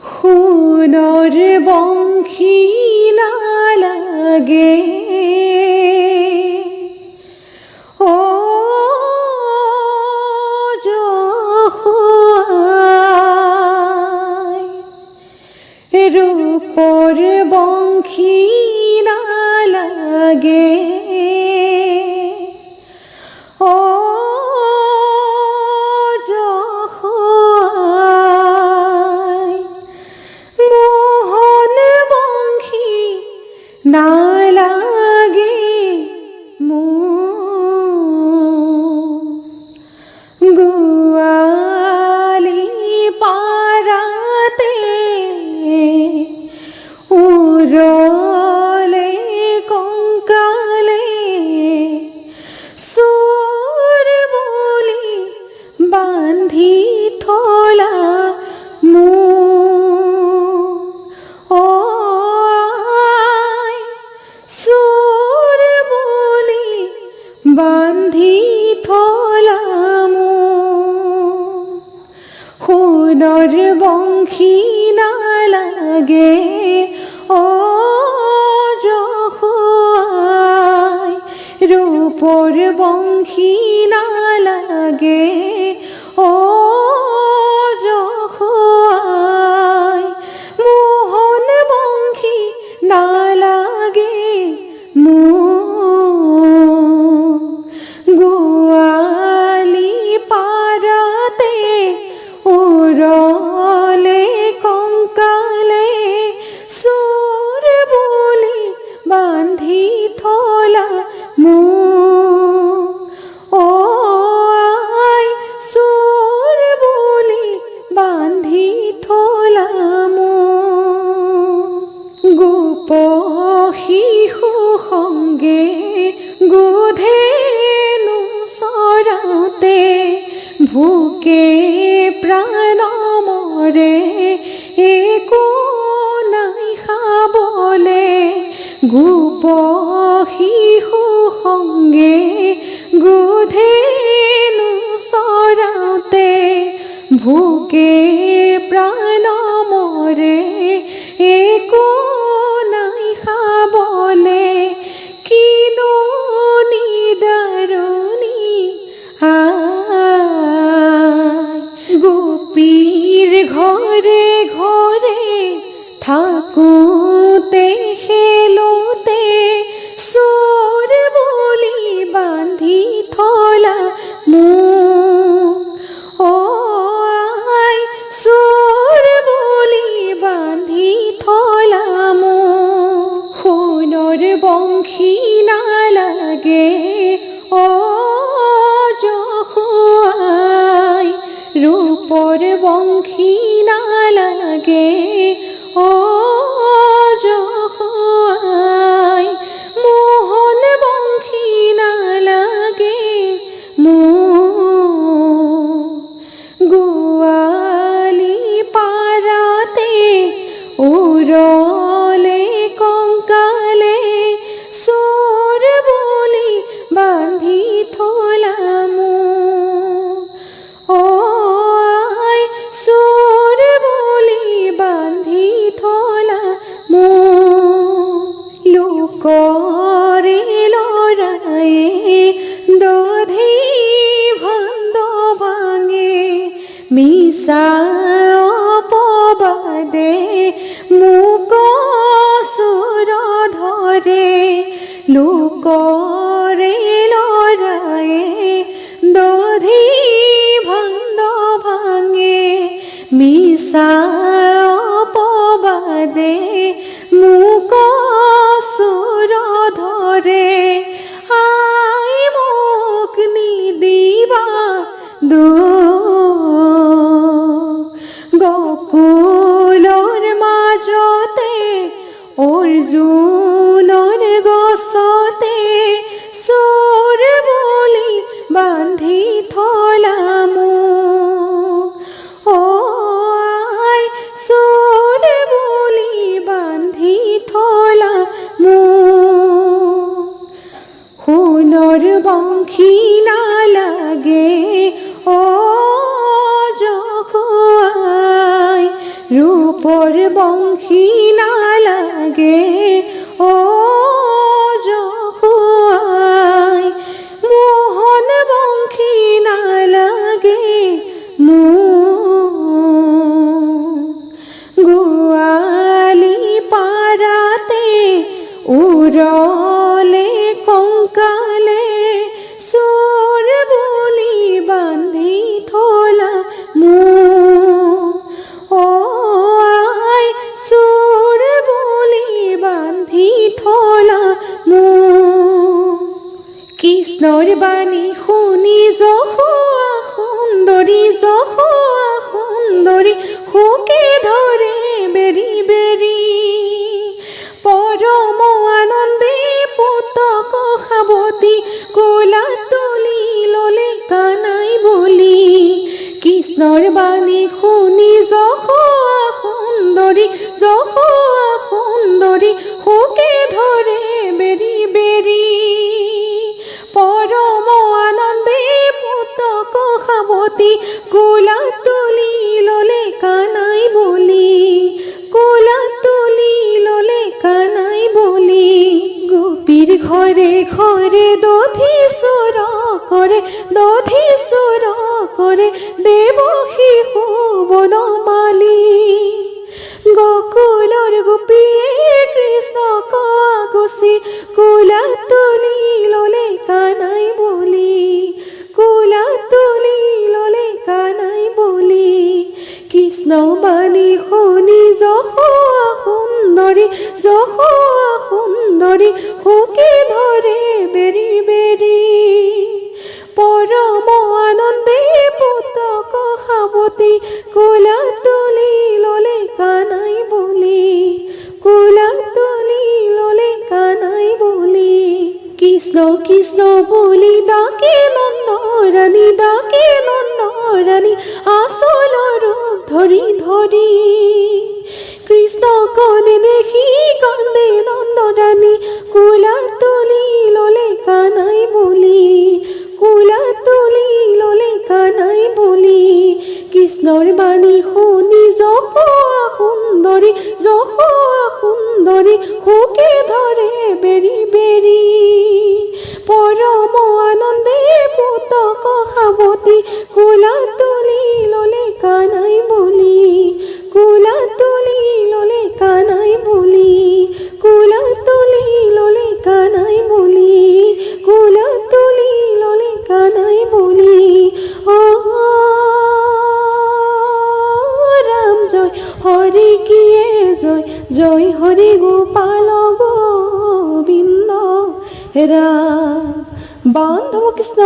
সোণৰ বংশী অ জহুৱাই ৰূপৰ বংশী নালাগে অ সোণৰ বংশী নালাগে অ জহুৱাই ৰূপৰ বংশী নালাগে অ একো নাই খাবলে গোপ শিশু সংগে গোধেনু চৰাওঁতে ভোকে প্ৰাণ মৰে একো থাকোঁতে, খেলোতে চোৰ বুলি বান্ধি থলা মোক অই চোৰ বুলি বান্ধি থলা মোক সোণৰ বংশী নালাগে অ জহুৱাই ৰূপৰ বংশী ধৰে লোকৰে লড়ায়ে দধি ভন্দ ভাঙে মিছা অপবাদে মুখ চোৰ ধৰে পাখি কৃষ্ণৰ বাণী শুনি জহুৱা সুন্দৰী জহুৱা সুন্দৰী সুকে ধৰে বেৰি বেৰি পৰম আনন্দে পুতক সাৱতী কোলা তুলি ললে কানাই বুলি। কৃষ্ণৰ বাণী শুনি জহুৱা সুন্দৰী জহুৱা দধি চোৰ কৰে দধি চোৰ কৰে দেৱ শিশু বনমালী গকুলৰ গোপীয়ে কৃষ্ণক গুচি কোলা তুলি ললে কানাই বুলি। কোলা তুলি ললে কানাই বুলি। কৃষ্ণ বাণী শুনি জহুৱা সুন্দৰী জহুৱা সুন্দৰী হুকে ধরে বেৰি কৃষ্ণৰ বাণী শুনি জখোৱা সুন্দৰী জখোৱা সুন্দৰী সুকে ধৰে বেৰি বেৰি পৰম আনন্দে পুতক সাৱতী কোলা গোবিন্দ বান্ধব কৃষ্ণ।